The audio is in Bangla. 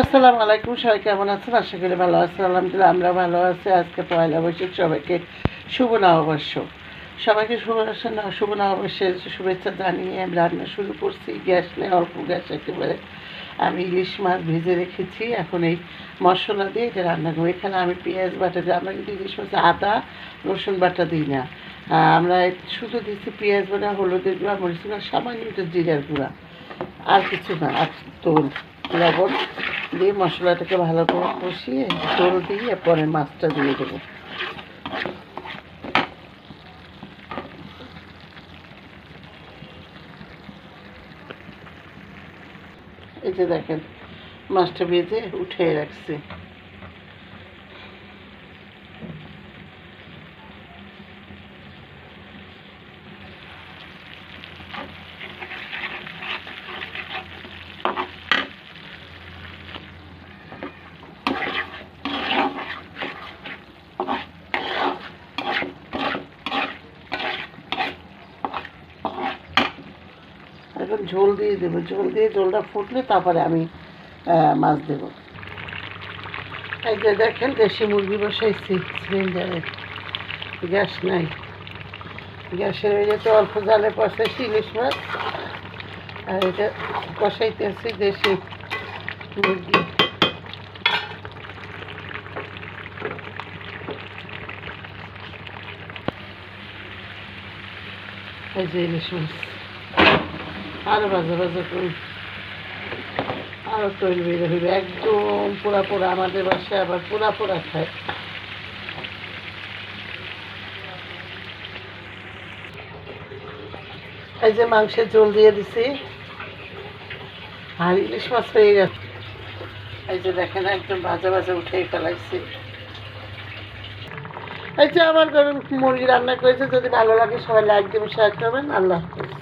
আসসালামু আলাইকুম, সবাই কেমন আছেন? আশা করি ভালো আছেন, আলহামদুলিল্লাহ আমরা ভালো আছি। আজকে পয়লা বৈশাখ, সবাইকে শুভ নববর্ষ। সবাইকে শুভ শুভ নববর্ষের শুভেচ্ছা জানিয়ে আমি রান্না শুরু করছি। গ্যাস নেই, অল্প গ্যাস একেবারে। আমি ইলিশ মাছ ভেজে রেখেছি। এখন এই মশলা দিয়ে এটা রান্না করব। এখানে আমি পেঁয়াজ বাটা দিই। আমরা কিন্তু ইলিশ মাছে আদা, রসুন বাটা দিই না। আমরা শুধু দিচ্ছি পেঁয়াজ বাটা, হলুদের গুঁড়া মরিচ গুঁড়া, সামান্য জিরার গুঁড়া। আর কিছু না, আর তোল লবণ দিয়ে মশলাটাকে ভালো করে কষিয়ে জল দিয়ে পরে মাছটা দিয়ে দেবো। এই যে দেখেন, মাছটা ভেজে উঠে রাখছি। এখন ঝোল দিয়ে দেবো। ঝোল দিয়ে ঝোলটা ফুটলে তারপরে আমি মাছ দেবো। যে দেখেন, দেশি মুরগি বসাইছি, সিলিন্ডারে। গ্যাস নাই। গ্যাসের ওই যে তো অল্প জালে কষাইছি ইলিশ মাছ। আর এটা কষাইতেছি দেশি মুরগি। এই যে ইলিশ মাছ। আরও বাজে বাজে করুন আরও তৈরি বের হইবে। একদম পোড়া পোড়া আমাদের বাসায় আবার পোড়া পোড়া খায়। এই যে মাংসের ঝোল দিয়ে দিছি। আর ইলিশ মাছ হয়ে গেছে। এই যে দেখেন, একদম ভাজা ভাজা উঠেই ফেলাইছি। এই যে আমার গরম মুরগি রান্না করেছে, যদি ভালো লাগে সবাই লাইক দেবেন শেয়ার করবেন। আল্লাহ হাফিজ।